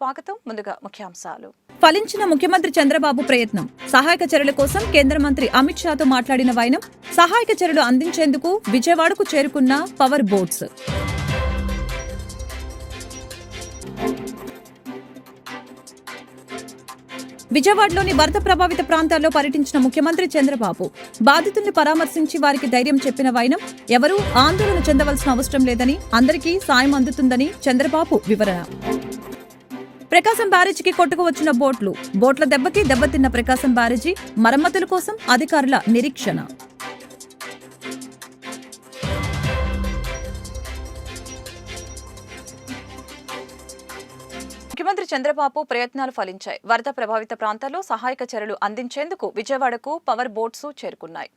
స్వాగతం. ముందుగా ముఖ్యాంశాలు. ఫలించిన ముఖ్యమంత్రి చంద్రబాబు ప్రయత్నం. సహాయక చర్యల కోసం కేంద్ర మంత్రి అమిత్ షాతో మాట్లాడిన వైనం. సహాయక చర్యలు అందించేందుకు విజయవాడకు చేరుకున్న పవర్ బోట్స్. విజయవాడలోని వరద ప్రభావిత ప్రాంతాల్లో పర్యటించిన ముఖ్యమంత్రి చంద్రబాబు బాధితుల్ని పరామర్శించి వారికి ధైర్యం చెప్పిన వైనం ఎవరూ ఆందోళన చెందవలసిన అవసరం లేదని అందరికీ సాయం అందుతుందని చంద్రబాబు వివరణ. ప్రకాశం బ్యారేజీకి కొట్టుకు వచ్చిన బోట్లు. బోట్ల దెబ్బకి దెబ్బతిన్న ప్రకాశం బ్యారేజీ మరమ్మతుల కోసం అధికారుల నిరీక్షణ. ముఖ్యమంత్రి చంద్రబాబు ప్రయత్నాలు ఫలించాయి. వరద ప్రభావిత ప్రాంతాల్లో సహాయక చర్యలు అందించేందుకు విజయవాడకు పవర్ బోట్స్ చేరుకున్నాయి.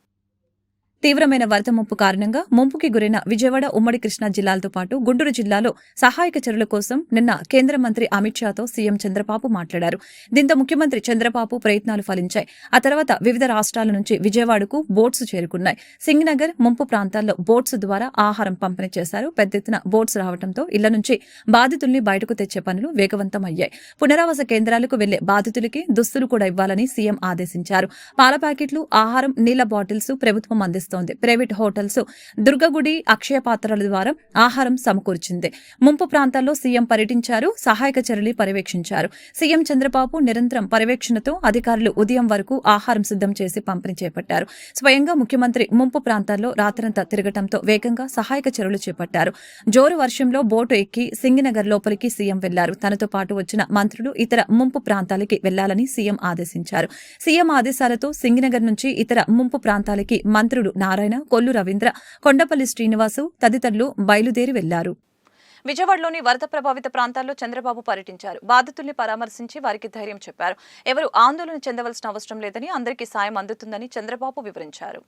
తీవ్రమైన వరద ముప్పు కారణంగా ముంపుకి గురైన విజయవాడ ఉమ్మడి కృష్ణా జిల్లాలతో పాటు గుంటూరు జిల్లాలో సహాయక చర్యల కోసం నిన్న కేంద్ర మంత్రి అమిత్ షాతో సీఎం చంద్రబాబు మాట్లాడారు. దీంతో ముఖ్యమంత్రి చంద్రబాబు ప్రయత్నాలు ఫలించాయి. ఆ తర్వాత వివిధ రాష్ట్రాల నుంచి విజయవాడకు బోట్స్ చేరుకున్నాయి. సింగనగర్ ముంపు ప్రాంతాల్లో బోట్స్ ద్వారా ఆహారం పంపిణీ చేశారు. పెద్ద ఎత్తున బోట్స్ రావడంతో ఇళ్ళ నుంచి బాధితుల్ని బయటకు తెచ్చే పనులు వేగవంతమయ్యాయి పునరావాస కేంద్రాలకు వెళ్ళే బాధితులకి దుస్తులు కూడా ఇవ్వాలని సీఎం ఆదేశించారు. పాల ప్యాకెట్లు ఆహారం నీళ్ళ బాటిల్స్ ప్రభుత్వం అందిస్తోంది. ప్రైవేట్ హోటల్స్ దుర్గగుడి అక్షయ పాత్రల ద్వారా ఆహారం సమకూర్చింది. ముంపు ప్రాంతాల్లో సీఎం పర్యటించారు సహాయక చర్యలు పర్యవేక్షించారు. సీఎం చంద్రబాబు నిరంతరం పర్యవేక్షణతో అధికారులు ఉదయం వరకు ఆహారం సిద్ధం చేసి పంపిణీ చేపట్టారు. స్వయంగా ముఖ్యమంత్రి ముంపు ప్రాంతాల్లో రాత్రంతా తిరగటంతో వేగంగా సహాయక చర్యలు చేపట్టారు. జోరు వర్షంలో బోటు ఎక్కి సింగినగర్ లోపలికి సీఎం వెళ్ళారు. తనతో పాటు వచ్చిన మంత్రులు ఇతర ముంపు ప్రాంతాలకి వెళ్ళాలని సీఎం ఆదేశించారు. సీఎం ఆదేశాలతో సింగినగర్ నుంచి ఇతర ముంపు ప్రాంతాలకి మంత్రులు నారాయణ కొల్లు రవీంద్ర కొండపల్లి శ్రీనివాసు తదితరులు బయలుదేరి వెళ్ళారు. విజయవాడలోని వరద ప్రభావిత ప్రాంతాల్లో చంద్రబాబు పర్యటించారు. బాధితుల్ని పరామర్శించి వారికి ధైర్యం చెప్పారు. ఎవరు ఆందోళన చెందవలసిన అవసరం లేదని అందరికీ సాయం అందుతుందని చంద్రబాబు వివరించారు.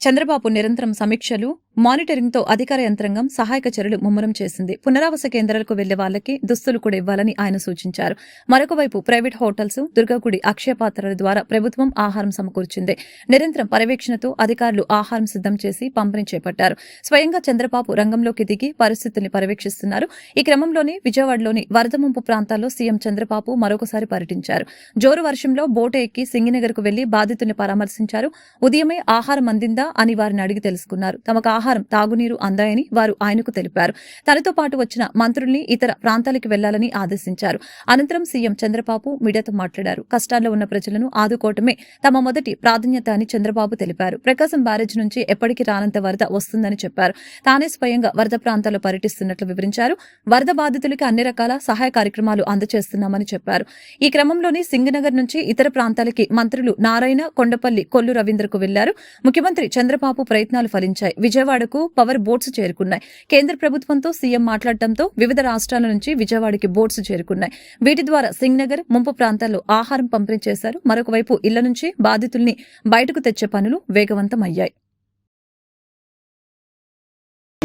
చంద్రబాబు నిరంతరం సమీక్షలు మానిటరింగ్తో అధికార యంత్రాంగం సహాయక చర్యలు ముమ్మరం చేసింది. పునరావాస కేంద్రాలకు వెళ్ళే వాళ్ళకి దుస్తులు కూడా ఇవ్వాలని ఆయన సూచించారు. మరొక వైపు ప్రైవేట్ హోటల్స్ దుర్గాగుడి అక్షయపాత్రల ద్వారా ప్రభుత్వం ఆహారం సమకూర్చింది. నిరంతరం పర్యవేక్షణతో అధికారులు ఆహారం సిద్ధం చేసి పంపిణీ చేపట్టారు. స్వయంగా చంద్రబాబు రంగంలోకి దిగి పరిస్థితుల్ని పర్యవేక్షిస్తున్నారు. ఈ క్రమంలోనే విజయవాడలోని వరద ముంపు ప్రాంతాల్లో సీఎం చంద్రబాబు మరొకసారి పర్యటించారు. జోరు వర్షంలో బోటు ఎక్కి సింగినగర్కు వెళ్ళి బాధితుల్ని పరామర్శించారు. ఉదయమే ఆహారం అందిందా అని వారిని అడిగి తెలుసుకున్నారు. తమకు ఆహారం తాగునీరు అందాయని వారు ఆయనకు తెలిపారు. తనతో పాటు వచ్చిన మంత్రుల్ని ఇతర ప్రాంతాలకు వెళ్ళాలని ఆదేశించారు. అనంతరం సీఎం చంద్రబాబు మీడియాతో మాట్లాడారు. కష్టాల్లో ఉన్న ప్రజలను ఆదుకోవటమే తమ మొదటి ప్రాధాన్యత అని చంద్రబాబు తెలిపారు. ప్రకాశం బ్యారేజ్ నుంచి ఎప్పటికీ రానంత వరద వస్తుందని చెప్పారు. తానే స్వయంగా వరద ప్రాంతాల్లో పర్యటిస్తున్నట్లు వివరించారు. వరద బాధితులకి అన్ని రకాల సహాయ కార్యక్రమాలు అందజేస్తున్నామని చెప్పారు. ఈ క్రమంలోనే సింగనగర్ నుంచి ఇతర ప్రాంతాలకి మంత్రులు నారాయణ కొండపల్లి కొల్లు రవీంద్రకు వెళ్ళారు. ముఖ్యమంత్రి చంద్రబాబు ప్రయత్నాలు ఫలించాయి. విజయవాడకు పవర్ బోట్స్ చేరుకున్నాయి. కేంద్ర ప్రభుత్వంతో సీఎం మాట్లాడటంతో వివిధ రాష్ట్రాల నుంచి విజయవాడకి బోట్స్ చేరుకున్నాయి. వీటి ద్వారా సింగ్నగర్ ముంపు ప్రాంతాల్లో ఆహారం పంపిణీ చేశారు. మరొక వైపు ఇళ్ళ నుంచి బాధితుల్ని బయటకు తెచ్చే పనులు వేగవంతమయ్యాయి.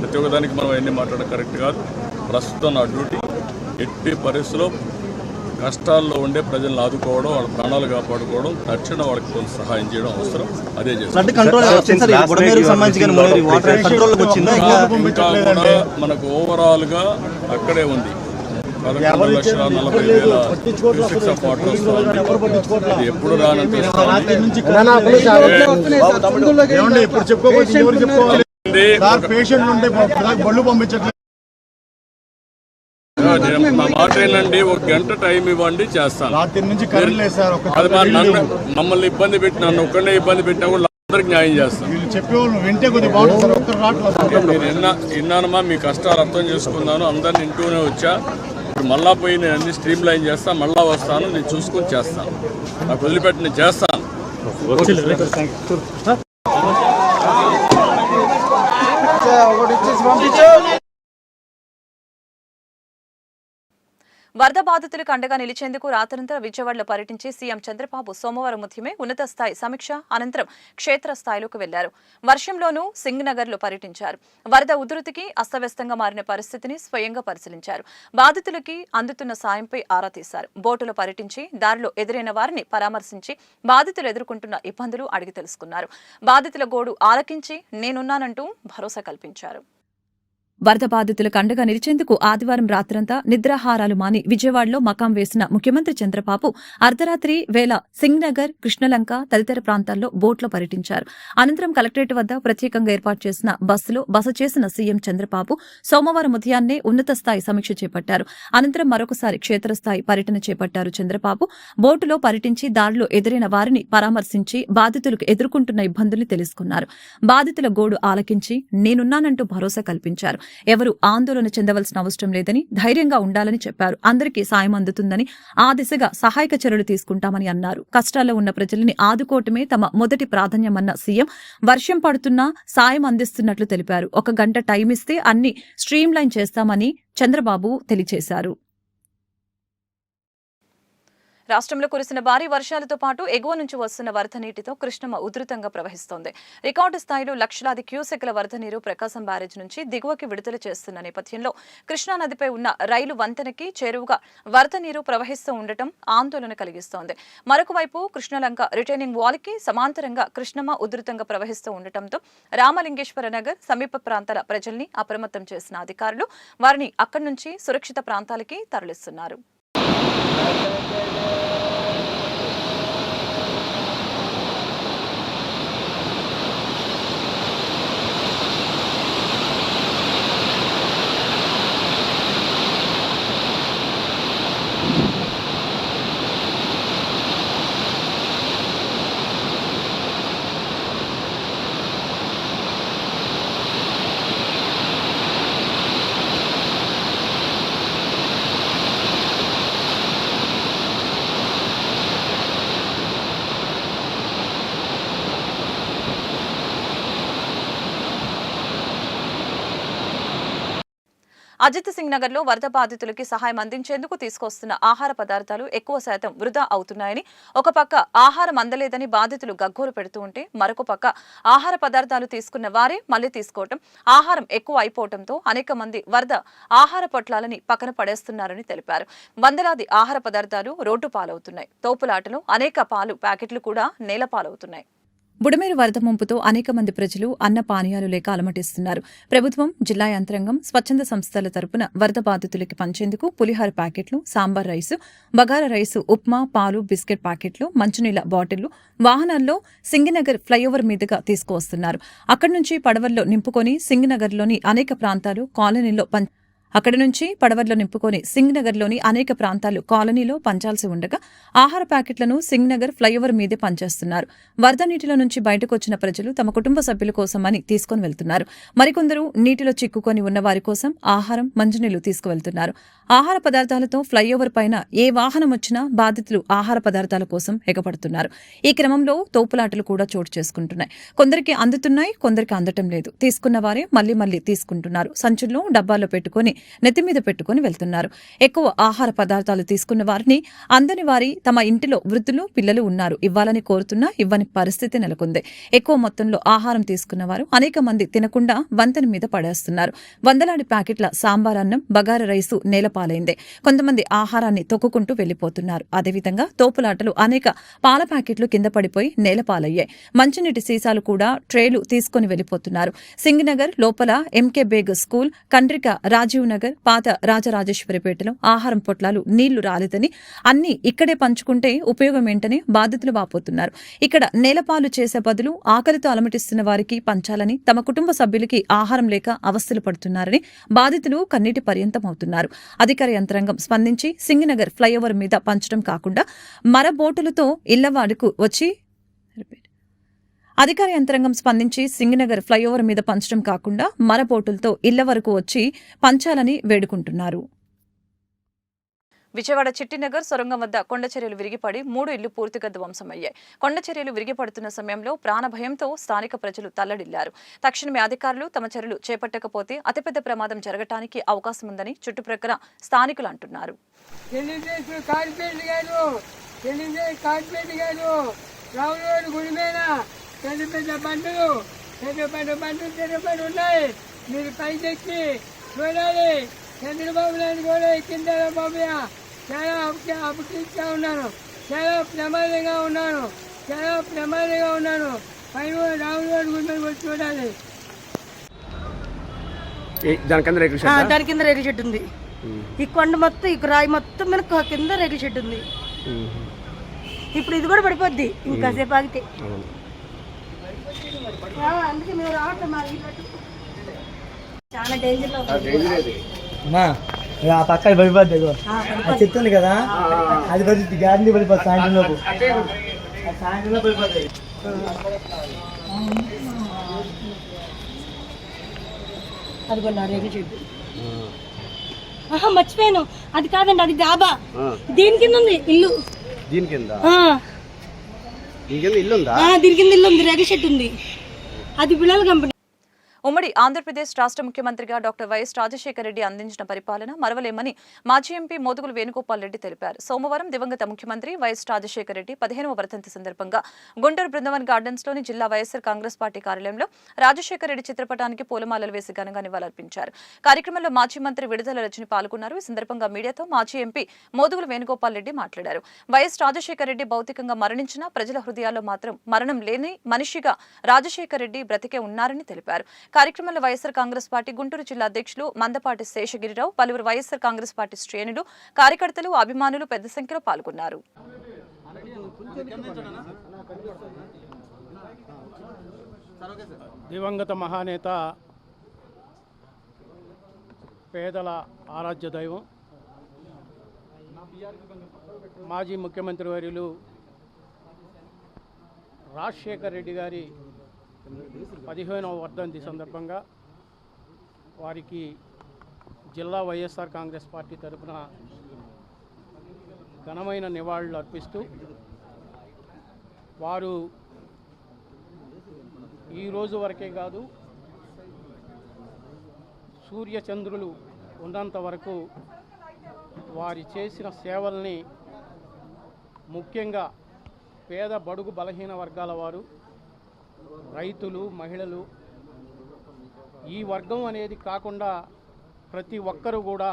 ప్రతి ఒక్కదానికి మనం అవన్నీ మాట్లాడడం కరెక్ట్ కాదు. ప్రస్తుతం నా డ్యూటీ. ఎట్టి పరిస్థితిలో కష్టాల్లో ఉండే ప్రజలను ఆదుకోవడం వాళ్ళ ప్రాణాలు కాపాడుకోవడం తక్షణ వాళ్ళకి కొంత సహాయం చేయడం అవసరం. అదే చేస్తాం. మనకు ఓవరాల్గా అక్కడే ఉంది. పదకొండు లక్షల నలభై వేల క్యూసెక్స్ ఆఫ్ వాటర్ వస్తుంది. అది ఎప్పుడు రానంత ఏమండి ఇప్పుడు చెప్పుకోవచ్చు ఎవరు చెప్పుకోవాలి? సార్ పేషెంట్లు ఉంటే బళ్ళు పంపించట్లేదు. నేను నా మాట ఏంటండి ఒక గంట టైం ఇవ్వండి చేస్తాను. రాత్రి నుంచి కరెంట్ లేదు సార్ ఒక అది మా నన్ను మమ్మల్ని ఇబ్బంది పెట్టి నన్ను ఒక్కడే ఇబ్బంది పెట్టినా కూడా అందరికి న్యాయం చేస్తాను. విన్నానమ్మా మీ కష్టాలు అర్థం చేసుకున్నాను అందరిని ఇంటూనే వచ్చా. ఇప్పుడు మళ్ళా పోయి నేను అన్ని స్ట్రీమ్ లైన్ చేస్తాను మళ్ళా వస్తాను నేను చూసుకొని చేస్తాను. నాకు వదిలిపెట్టి నేను చేస్తాను. ఒకటి ఇచ్చేసి పంపించు వరద బాధితులకు అండగా నిలిచేందుకు రాత్రంతా విజయవాడలో పర్యటించి సీఎం చంద్రబాబు సోమవారం ఉదయమే ఉన్నత స్థాయి సమీక్ష అనంతరం క్షేత్రస్థాయిలోకి వెళ్ళారు. వర్షంలోనూ సింగ్నగర్లో లో పర్యటించారు. వరద ఉధృతికి అస్తవ్యస్తంగా మారిన పరిస్థితిని స్వయంగా పరిశీలించారు. బాధితులకి అందుతున్న సాయంపై ఆరా తీశారు. బోటులో పర్యటించి దారిలో ఎదురైన వారిని పరామర్శించి బాధితులు ఎదుర్కొంటున్న ఇబ్బందులు అడిగి తెలుసుకున్నారు. బాధితుల గోడు ఆలకించి నేనున్నానంటూ భరోసా కల్పించారు. వరద బాధితులకు అండగా నిలిచేందుకు ఆదివారం రాత్రంతా నిద్రాహారాలు మాని విజయవాడలో మకాం వేసిన ముఖ్యమంత్రి చంద్రబాబు అర్ధరాత్రి వేళ సింగ్నగర్ కృష్ణలంక తదితర ప్రాంతాల్లో బోట్లో పర్యటించారు. అనంతరం కలెక్టరేట్ వద్ద ప్రత్యేకంగా ఏర్పాటు చేసిన బస్సులో బస చేసిన సీఎం చంద్రబాబు సోమవారం ఉదయాన్నే ఉన్నత స్థాయి సమీక్ష చేపట్టారు. అనంతరం మరొకసారి క్షేత్రస్థాయి పర్యటన చేపట్టారు చంద్రబాబు. బోటులో పర్యటించి దారిలో ఎదురైన వారిని పరామర్శించి బాధితులకు ఎదుర్కొంటున్న ఇబ్బందుల్ని తెలుసుకున్నారు. బాధితుల గోడు ఆలకించి నేనున్నానంటూ భరోసా కల్పించారు. ఎవరు ఆందోళన చెందవలసిన అవసరం లేదని ధైర్యంగా ఉండాలని చెప్పారు. అందరికీ సాయం అందుతుందని ఆ దిశగా సహాయక చర్యలు తీసుకుంటామని అన్నారు. కష్టాల్లో ఉన్న ప్రజల్ని ఆదుకోవటమే తమ మొదటి ప్రాధాన్యమన్న సీఎం వర్షం పడుతున్నా సాయం అందిస్తున్నట్లు తెలిపారు. ఒక గంట టైం ఇస్తే అన్ని స్ట్రీమ్ లైన్ చేస్తామని చంద్రబాబు తెలియజేశారు. రాష్ట్రంలో కురిసిన భారీ వర్షాలతో పాటు ఎగువ నుంచి వస్తున్న వరద నీటితో కృష్ణమ్మ ఉధృతంగా ప్రవహిస్తోంది. రికార్డు స్థాయిలో లక్షలాది క్యూసెక్ల వరద నీరు ప్రకాశం బ్యారేజ్ నుంచి దిగువకి విడుదల చేస్తున్న నేపథ్యంలో కృష్ణానదిపై ఉన్న రైలు వంతెనకి చేరువుగా వరద నీరు ప్రవహిస్తూ ఉండటం ఆందోళన కలిగిస్తోంది. మరొక వైపు కృష్ణలంక రిటైనింగ్ వాల్కి సమాంతరంగా కృష్ణమ్మ ఉధృతంగా ప్రవహిస్తూ ఉండటంతో రామలింగేశ్వర నగర్ సమీప ప్రాంతాల ప్రజల్ని అప్రమత్తం చేసిన అధికారులు వారిని అక్కడి నుంచి సురక్షిత ప్రాంతాలకి తరలిస్తున్నారు. 何? అజిత్ సింగ్ నగర్లో వరద బాధితులకి సహాయం అందించేందుకు తీసుకొస్తున్న ఆహార పదార్థాలు ఎక్కువ శాతం వృధా అవుతున్నాయని ఒక పక్క ఆహారం అందలేదని బాధితులు గగ్గోలు పెడుతూ ఉంటే మరొక పక్క ఆహార పదార్థాలు తీసుకున్న వారే మళ్ళీ తీసుకోవటం ఆహారం ఎక్కువ అయిపోవటంతో అనేక మంది వరద ఆహార పొట్లాలని పక్కన పడేస్తున్నారని తెలిపారు. వందలాది ఆహార పదార్థాలు రోడ్డు పాలవుతున్నాయి. తోపులాటలో అనేక పాలు ప్యాకెట్లు కూడా నేల పాలవుతున్నాయి. బుడమేరు వరద ముంపుతో అనేక మంది ప్రజలు అన్న పానీయాలు లేక అలమటిస్తున్నారు. ప్రభుత్వం జిల్లా యంత్రాంగం స్వచ్ఛంద సంస్థల తరపున వరద బాధితులకి పంచేందుకు పులిహార ప్యాకెట్లు సాంబార్ రైసు బగారా రైసు ఉప్మా పాలు బిస్కెట్ ప్యాకెట్లు మంచినీళ్ళ బాటిళ్ళు వాహనాల్లో సింగినగర్ ఫ్లైఓవర్ మీదుగా తీసుకువస్తున్నారు. అక్కడి నుంచి పడవల్లో నింపుకొని సింగినగర్లోని అనేక ప్రాంతాలు కాలనీలో పం అక్కడి నుంచి పడవల్లో నింపుకొని సింగ్నగర్లోని అనేక ప్రాంతాలు కాలనీలో పంచాల్సి ఉండగా ఆహార ప్యాకెట్లను సింగ్నగర్ ఫ్లైఓవర్ మీదే పంచేస్తున్నారు వరద నీటిలో నుంచి బయటకు వచ్చిన ప్రజలు తమ కుటుంబ సభ్యుల కోసమని తీసుకొని వెళ్తున్నారు. మరికొందరు నీటిలో చిక్కుకొని ఉన్న వారి కోసం ఆహారం మంచినీళ్ళు తీసుకువెళ్తున్నారు. ఆహార పదార్థాలతో ఫ్లైఓవర్ పైన ఏ వాహనం వచ్చినా బాధితులు ఆహార పదార్థాల కోసం ఎగపడుతున్నారు ఈ క్రమంలో తోపులాటలు కూడా చోటు చేసుకుంటున్నాయి. కొందరికి అందుతున్నాయి కొందరికి అందటం లేదు. తీసుకున్న వారే మళ్ళీ మళ్ళీ తీసుకుంటున్నారు. సంచుల్లో డబ్బాల్లో పెట్టుకొని నెత్తి మీద పెట్టుకుని వెళ్తున్నారు. ఎక్కువ ఆహార పదార్థాలు తీసుకున్న వారిని అందని వారి తమ ఇంటిలో వృద్ధులు పిల్లలు ఉన్నారు. ఇవ్వాలని కోరుతున్నా ఇవ్వని పరిస్థితి నెలకొంది. ఎక్కువ మొత్తంలో ఆహారం తీసుకున్న వారు అనేక మంది తినకుండా వంతెన మీద పడేస్తున్నారు. వందలాది ప్యాకెట్ల సాంబార్ అన్నం బగార రైసు నేలపాలైంది. కొంతమంది ఆహారాన్ని తొక్కుకుంటూ వెళ్ళిపోతున్నారు అదేవిధంగా తోపులాటలు అనేక పాల ప్యాకెట్లు కింద పడిపోయి నేలపాలయ్యాయి. మంచినీటి సీసాలు కూడా ట్రేలు తీసుకుని వెళ్ళిపోతున్నారు సింగనగర్ లోపల ఎంకే బేగ్ స్కూల్ కండ్రిక రాజీవ్ నగర్ పాత రాజరాజేశ్వరిపేటలో ఆహారం పొట్లాలు నీళ్ళు రాలేదని అన్ని ఇక్కడే పంచుకుంటే ఉపయోగం ఏంటని బాధితులు వాపోతున్నారు. ఇక్కడ నేలపాలు చేసే బదులు ఆకలితో అలమటిస్తున్న వారికి పంచాలని తమ కుటుంబ సభ్యులకి ఆహారం లేక అవస్థలు పడుతున్నారని బాధితులు కన్నీటి పర్యంతమవుతున్నారు అధికార యంత్రాంగం స్పందించి సింగనగర్ ఫ్లైఓవర్ మీద పంచడం కాకుండా మర బోటులతో ఇళ్ళవాడుకు వచ్చి అధికార యంత్రాంగం స్పందించి సింగనగర్ ఫ్లైఓవర్ మీద పంచడం కాకుండా మర బోటులతో ఇళ్ళ వరకు వచ్చి పంచాలని వేడుకుంటున్నారు. విజయవాడ చిట్టినగర్ సొరంగం వద్ద కొండ చర్యలు విరిగిపడి మూడు ఇళ్ళు పూర్తిగా ధ్వంసమయ్యాయి. కొండ చర్యలు విరిగిపడుతున్న సమయంలో ప్రాణ భయంతో స్థానిక ప్రజలు తల్లడిల్లారు. తక్షణమే అధికారులు తమ చర్యలు చేపట్టకపోతే అతిపెద్ద ప్రమాదం జరగటానికి అవకాశం ఉందని చుట్టుప్రక్కల స్థానికులు అంటున్నారు. గారు గారు పెద్ద పెద్ద బండ్లు పెద్ద పెద్ద బండ్లు తిరగబడి ఉన్నాయి. మీరు పైకెక్కి చూడాలి. చంద్రబాబు నాయుడు కూడా కింద బాబయ్య చాలా అప్కి- అప్కిస్తా ఉన్నాను. చాలా ప్రమాదంగా ఉన్నాను. చాలా ప్రమాదంగా ఉన్నాను. పైన మీద వచ్చి చూడాలి. దాని కింద రేకుల ఆ, షెడ్డా? దాని కింద రేకుల షెడ్ ఉంది. ఈ కొండ మొత్తం ఈ రాయి మొత్తం మీద కింద రేకుల షెడ్ ఉంది. ఇప్పుడు ఇది కూడా పడిపోద్ది. ఇంకాసేపు ఆగితే. అవును. ఆ, అందుకే మేము రావట్లేదు మా ఇల్లు అటు. చాలా డేంజర్లో ఉంది. ఆ పక్క పడిపోద్ది. ఆ ఉంది కదా అది పడి గ్యారంటీ పడిపోతుంది సాయంత్రం లోపు. మర్చిపోయాను. అది కాదండి అది డాబా. దీని కింద ఉంది ఇల్లు. దీని కింద? ఆ, ఇల్లు ఉందా ఇల్లు ఉంది రేకుల షెడ్ ఉంది. అది పిల్లల కంపెనీ ఉమ్మడి ఆంధ్రప్రదేశ్ రాష్ట్ర ముఖ్యమంత్రిగా డాక్టర్ వైఎస్ రాజశేఖర రెడ్డి అందించిన పరిపాలన మరవలేమని మాజీ ఎంపీ మోదుగులు వేణుగోపాల్ రెడ్డి తెలిపారు. సోమవారం దివంగత ముఖ్యమంత్రి వైఎస్ రాజశేఖర రెడ్డి పదిహేనవ వర్ధంతి సందర్భంగా గుంటూరు బృందావన్ గార్డెన్స్లోని జిల్లా వైఎస్సార్ కాంగ్రెస్ పార్టీ కార్యాలయంలో రాజశేఖర రెడ్డి చిత్రపటానికి పూలమాలలు వేసి ఘనంగా నివాళులర్పించారు. కార్యక్రమంలో మాజీ మంత్రి విడుదల రజని పాల్గొన్నారు. ఈ సందర్భంగా మీడియాతో మాజీ ఎంపీ మోదుగులు వేణుగోపాల్ రెడ్డి మాట్లాడారు. వైఎస్ రాజశేఖర రెడ్డి భౌతికంగా మరణించిన ప్రజల హృదయాల్లో మాత్రం మరణం లేని మనిషిగా రాజశేఖర రెడ్డి బ్రతికే ఉన్నారని తెలిపారు. కార్యక్రమంలో వైఎస్సార్ కాంగ్రెస్ పార్టీ గుంటూరు జిల్లా అధ్యక్షులు మందపాటి శేషగిరిరావు పలువురు వైఎస్సార్ కాంగ్రెస్ పార్టీ శ్రేణులు కార్యకర్తలు అభిమానులు పెద్ద సంఖ్యలో పాల్గొన్నారు. దివంగత మహానేత పేదల ఆరాధ్య దైవం మాజీ ముఖ్యమంత్రి వర్యులు రాజశేఖర్ రెడ్డి గారి పదిహేనవ వర్ధంతి సందర్భంగా వారికి జిల్లా వైఎస్ఆర్ కాంగ్రెస్ పార్టీ తరఫున ఘనమైన నివాళులు అర్పిస్తూ వారు ఈ రోజు వరకే కాదు సూర్యచంద్రులు ఉన్నంత వరకు వారి చేసిన సేవల్ని ముఖ్యంగా పేద బడుగు బలహీన వర్గాల వారు రైతులు మహిళలు ఈ వర్గం అనేది కాకుండా ప్రతి ఒక్కరూ కూడా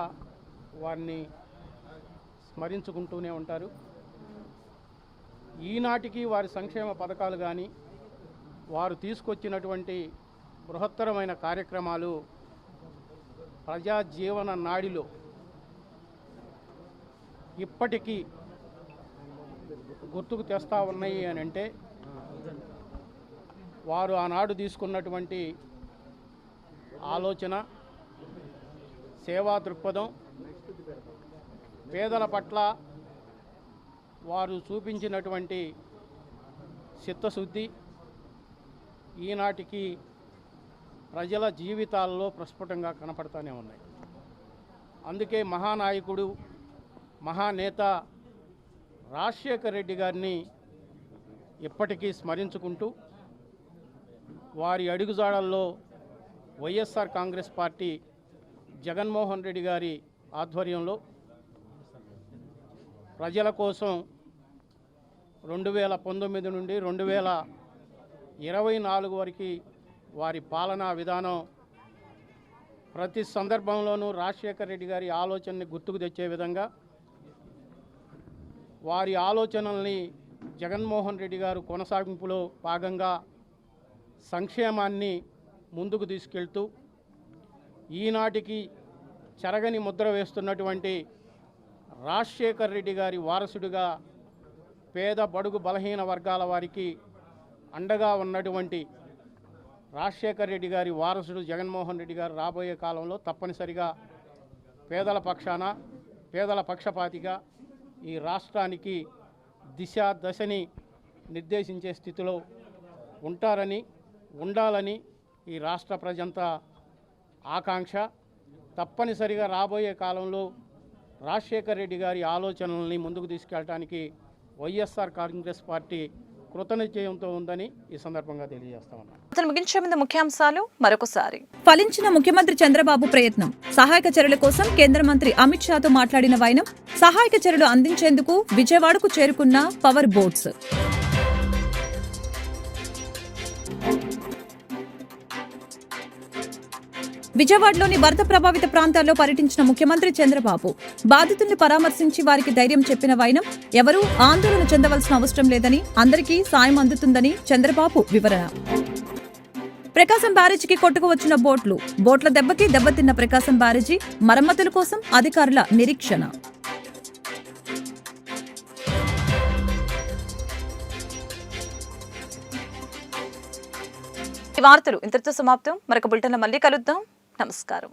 వారిని స్మరించుకుంటూనే ఉంటారు. ఈనాటికి వారి సంక్షేమ పథకాలు కానీ వారు తీసుకొచ్చినటువంటి బృహత్తరమైన కార్యక్రమాలు ప్రజా జీవన నాడిలో ఇప్పటికీ గుర్తుకు తెస్తా ఉన్నాయి అని అంటే వారు ఆనాడు తీసుకున్నటువంటి ఆలోచన సేవా దృక్పథం పేదల పట్ల వారు చూపించినటువంటి చిత్తశుద్ధి ఈనాటికి ప్రజల జీవితాల్లో ప్రస్ఫుటంగా కనపడతానే ఉన్నాయి. అందుకే మహానాయకుడు మహానేత రాజశేఖర రెడ్డి గారిని ఇప్పటికీ స్మరించుకుంటూ వారి అడుగుజాడల్లో వైఎస్ఆర్ కాంగ్రెస్ పార్టీ జగన్మోహన్ రెడ్డి గారి ఆధ్వర్యంలో ప్రజల కోసం రెండు వేల పంతొమ్మిది నుండి రెండు వేల ఇరవై నాలుగు వరకు వారి పాలనా విధానం ప్రతి సందర్భంలోనూ రాజశేఖర రెడ్డి గారి ఆలోచనని గుర్తుకు తెచ్చే విధంగా వారి ఆలోచనల్ని జగన్మోహన్ రెడ్డి గారు కొనసాగింపులో భాగంగా సంక్షేమాన్ని ముందుకు తీసుకెళ్తూ ఈనాటికి చెరగని ముద్ర వేస్తున్నటువంటి రాజశేఖర్ రెడ్డి గారి వారసుడిగా పేద బడుగు బలహీన వర్గాల వారికి అండగా ఉన్నటువంటి రాజశేఖర్ రెడ్డి గారి వారసుడు జగన్మోహన్ రెడ్డి గారు రాబోయే కాలంలో తప్పనిసరిగా పేదల పక్షాన పేదల పక్షపాతిగా ఈ రాష్ట్రానికి దిశ దశని నిర్దేశించే స్థితిలో ఉంటారని ఉండాలని ఈ రాష్ట్ర ప్రజంతా ఆకాంక్ష. తప్పనిసరిగా రాబోయే కాలంలో రాజశేఖర్ రెడ్డి గారి ఆలోచనల్ని ముందుకు తీసుకెళ్ళడానికి వైఎస్ఆర్ కాంగ్రెస్ పార్టీ కృతనిశ్చయంతో ఉందని ఈ సందర్భంగా తెలియజేస్తా ఉన్నాను అతను ముగించే ముందు ముఖ్యాంశాలు మరొకసారి. ఫలించిన ముఖ్యమంత్రి చంద్రబాబు ప్రయత్నం. సహాయక చర్యల కోసం కేంద్ర మంత్రి అమిత్ షాతో మాట్లాడిన వైనం. సహాయక చర్యలు అందించేందుకు విజయవాడకు చేరుకున్న పవర్ బోట్స్. విజయవాడలోని వరద ప్రభావిత ప్రాంతాల్లో పర్యటించిన ముఖ్యమంత్రి చంద్రబాబు బాధితుల్ని పరామర్శించి వారికి ధైర్యం చెప్పిన వైనం ఎవరూ ఆందోళన చెందవలసిన అవసరం లేదని అందరికీ సాయం అందుతుందని చంద్రబాబు వివరణ. ప్రకాశం బ్యారేజీకి కొట్టుకు వచ్చిన బోట్లు బోట్ల దెబ్బకి దెబ్బతిన్న ప్రకాశం బ్యారేజీ మరమ్మతుల కోసం అధికారుల నిరీక్షణ. ఈ వార్తలు ఇంతటితో సమాప్తం. మరొక బులెటిన్లో మళ్ళీ కలుద్దాం. నమస్కారం.